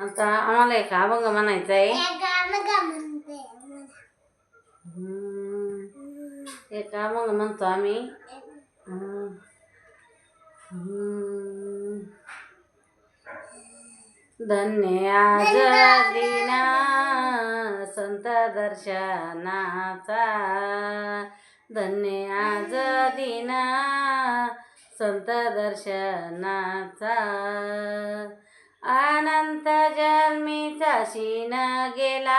आता आम्हाला एक अभंग म्हणायचा आहे. एक अभंग म्हणतो. आम्ही. धन्य आज दिना संत दर्शनाचा. धन्य आज दिना संत दर्शनाचा. अनंत शीन गेला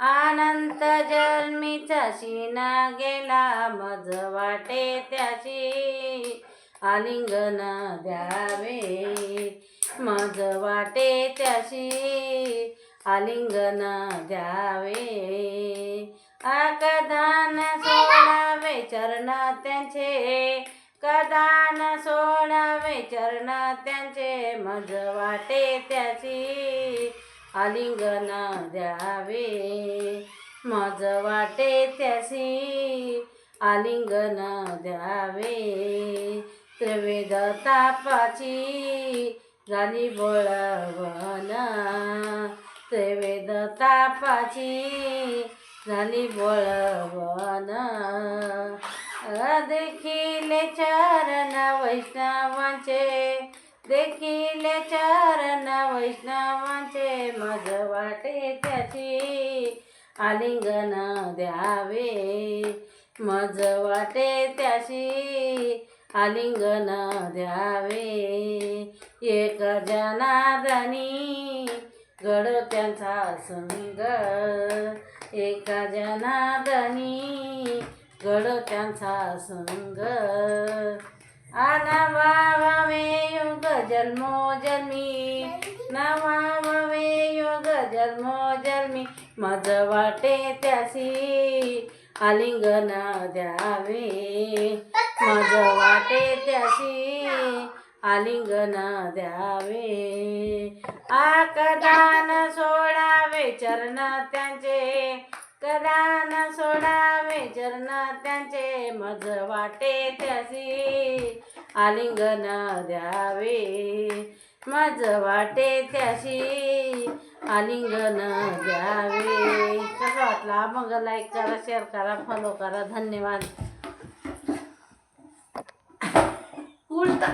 अनंत जन्मीचा शीन गेला मज वाटे त्याची आलिंगन द्यावे. मज वाटे त्याशी आलिंगन द्यावे. आकदान सोडावे चरण त्यांचे कदान सोडावे चरण त्यांचे मज वाटे त्याची आलिंगन द्यावे. मज वाटे त्याशी आलिंगन द्यावे. त्रिवेद तापाची झाली बळवण. त्रिवेद तापाची झाली बळवण. देखील चरण वैष्णवांचे देखील चरण वैष्णवांचे मज वाटे त्याची. आलिंगन द्यावे मज वाटे त्याशी आलिंगन द्यावे एक जनादनी गड त्यांचा संग. एका जनादनी गड त्यांचा संग. अनवावे युग जन्मो जन्मी नवावे युग जन्मो जन्मी मज वाटे त्यासी। आलिंगन द्यावे। मज वाटे त्यासी। आलिंगन द्यावे। आकदान सोडावे चरण त्यांचे। कदान सोडावे चरण त्यांचे। मज वाटे त्यासी। आलिंगन द्यावे माझं वाटे त्याशी आलिंगन द्यावे कसं वाटलं? अभंग लाईक करा शेअर करा फॉलो करा. धन्यवाद. उलटा.